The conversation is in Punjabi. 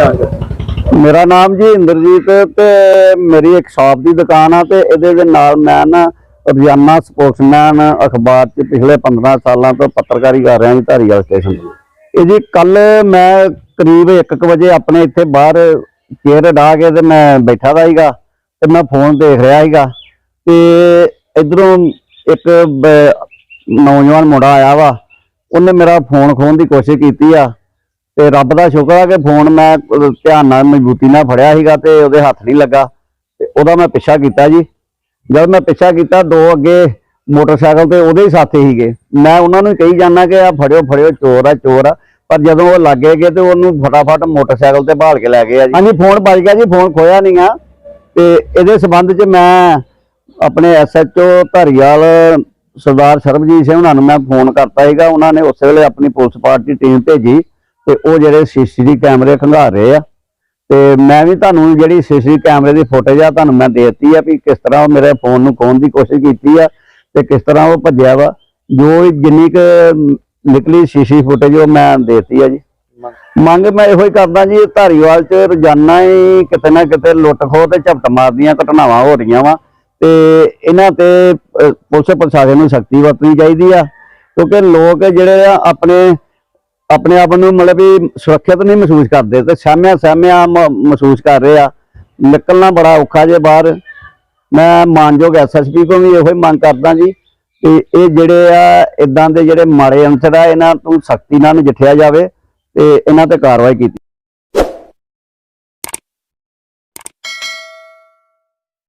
ਦਾਂਗੇ ਮੇਰਾ ਨਾਮ ਜੀ ਇੰਦਰਜੀਤ ਤੇ ਮੇਰੀ ਇੱਕ ਸ਼ਾਪ ਦੀ ਦੁਕਾਨ ਆ ਤੇ ਇਹਦੇ ਦੇ ਨਾਲ ਮੈਂ ਨਾ ਰੋਜ਼ਾਨਾ ਸਪੋਰਟਸਮੈਨ ਅਖਬਾਰ 'ਚ ਪਿਛਲੇ 15 ਸਾਲਾਂ ਤੋਂ ਪੱਤਰਕਾਰੀ ਕਰ ਰਿਹਾ ਜੀ ਧਾਰੀਵਾਲ ਸਟੇਸ਼ਨ ਇਹ ਜੀ ਕੱਲ ਮੈਂ ਕਰੀਬ 1:00 ਵਜੇ ਆਪਣੇ ਇੱਥੇ ਬਾਹਰ ਚੇਅਰ ਢਾ ਕੇ ਤੇ ਮੈਂ ਬੈਠਾ ਦਾ ਸੀਗਾ ਤੇ ਮੈਂ ਫੋਨ ਦੇਖ ਰਿਹਾ ਸੀਗਾ ਤੇ ਇਧਰੋਂ ਇੱਕ ਨੌਜਵਾਨ ਮੁੰਡਾ ਆਇਆ ਵਾ, ਉਹਨੇ ਮੇਰਾ ਫੋਨ ਖੋਣ ਦੀ ਕੋਸ਼ਿਸ਼ ਕੀਤੀ ਆ। ਤੇ ਰੱਬ ਦਾ ਸ਼ੁਕਰ ਆ ਕਿ ਫੋਨ ਮੈਂ ਧਿਆਨ ਨਾਲ ਮਜ਼ਬੂਤੀ ਨਾਲ ਫੜਿਆ ਸੀਗਾ ਤੇ ਉਹਦੇ ਹੱਥ ਨਹੀਂ ਲੱਗਾ। ਤੇ ਉਹਦਾ ਮੈਂ ਪਿੱਛਾ ਕੀਤਾ ਜੀ। ਜਦ ਮੈਂ ਪਿੱਛਾ ਕੀਤਾ, ਦੋ ਅੱਗੇ ਮੋਟਰਸਾਈਕਲ ਤੇ ਉਹਦੇ ਹੀ ਸਾਥੀ ਸੀਗੇ। ਮੈਂ ਉਹਨਾਂ ਨੂੰ ਕਹੀ ਜਾਂਦਾ ਕਿ ਆ ਫੜਿਓ ਫੜਿਓ, ਚੋਰ ਆ ਚੋਰ ਆ। ਪਰ ਜਦੋਂ ਉਹ ਲੱਗੇ ਗਏ ਤੇ ਉਹਨੂੰ ਫਟਾਫਟ ਮੋਟਰਸਾਈਕਲ ਤੇ ਭਾਲ ਕੇ ਲੈ ਗਏ ਆ ਜੀ। ਹਾਂਜੀ, ਫੋਨ ਵੱਜ ਗਿਆ ਜੀ, ਫੋਨ ਖੋਇਆ ਨਹੀਂ ਆ ਤੇ ਇਹਦੇ ਸਬੰਧ 'ਚ ਮੈਂ ਆਪਣੇ ਐਸਐਚਓ ਧਰੀਵਾਲ, ਸਰਦਾਰ ਸਰਬਜੀਤ ਸਿੰਘ ਉਹਨਾਂ ਨੂੰ ਮੈਂ ਫੋਨ ਕਰਤਾ ਸੀਗਾ। ਉਹਨਾਂ ਨੇ ਉਸੇ ਵੇਲੇ ਆਪਣੀ ਪੁਲਿਸ ਪਾਰਟੀ ਟੀਮ ਭੇਜੀ। ਤੇ ਉਹ ਜਿਹੜੇ ਸੀਸੀਟੀਵੀ ਕੈਮਰੇ ਖੰਗਾਰ ਰਹੇ ਆ। ਤੇ ਮੈਂ ਵੀ ਤੁਹਾਨੂੰ ਜਿਹੜੀ ਸੀਸੀ ਕੈਮਰੇ ਦੀ ਫੁਟੇਜ ਆ, ਤੁਹਾਨੂੰ ਮੈਂ ਦੇਤੀ ਆ ਵੀ ਕਿਸ ਤਰ੍ਹਾਂ ਉਹ ਮੇਰੇ ਫੋਨ ਨੂੰ ਖੋਹਣ ਦੀ ਕੋਸ਼ਿਸ਼ ਕੀਤੀ ਆ ਤੇ ਕਿਸ ਤਰ੍ਹਾਂ ਉਹ ਭੱਜਿਆ ਵਾ। ਜੋ ਜਿੰਨੀ ਕੁ ਨਿਕਲੀ ਸੀਸੀ ਫੁਟੇਜ ਉਹ ਮੈਂ ਦੇਤੀ ਆ ਜੀ। ਮੰਗ ਮੈਂ ਇਹੋ ਹੀ ਕਰਦਾ ਜੀ, ਧਾਰੀਵਾਲ ਚ ਰੋਜ਼ਾਨਾ ਹੀ ਕਿਤੇ ਨਾ ਕਿਤੇ ਲੁੱਟ ਖੋਹ ਤੇ ਝਪਟ ਮਾਰਦੀਆਂ, ਘਟਨਾਵਾਂ ਹੋ ਰਹੀਆਂ ਵਾ। ਤੇ ਇਹਨਾਂ ਤੇ ਪੁਲਿਸ ਪ੍ਰਸ਼ਾਸਨ ਨੂੰ ਸਖਤੀ ਵਰਤਣੀ ਚਾਹੀਦੀ ਆ। ਕਿਉਂਕਿ ਲੋਕ ਜਿਹੜੇ ਆ, ਆਪਣੇ ਆਪਣੇ ਆਪ ਨੂੰ ਮਤਲਬ ਵੀ ਸੁਰੱਖਿਅਤ ਨਹੀਂ ਮਹਿਸੂਸ ਕਰਦੇ ਤੇ ਸਹਿਮਿਆ ਸਹਿਮਿਆ ਮ- ਮਹਿਸੂਸ ਕਰ ਰਹੇ ਆ। ਨਿਕਲਣਾ ਬੜਾ ਔਖਾ ਜੇ ਬਾਹਰ। ਮੈਂ ਮਾਨਯੋਗ ਐਸਐਸਪੀ ਕੋਲ ਵੀ ਇਹੋ ਹੀ ਮੰਗ ਕਰਦਾ ਜੀ ਕਿ ਇਹ ਜਿਹੜੇ ਆ ਇਦਾਂ ਦੇ ਜਿਹੜੇ ਮਾੜੇ ਅੰਸਰ ਆ, ਇਹਨਾਂ ਤੋਂ ਸਖਤੀ ਨਾਲ ਨਜਿੱਠਿਆ ਜਾਵੇ ਤੇ ਇਹਨਾਂ ਤੇ ਕਾਰਵਾਈ ਕੀਤੀ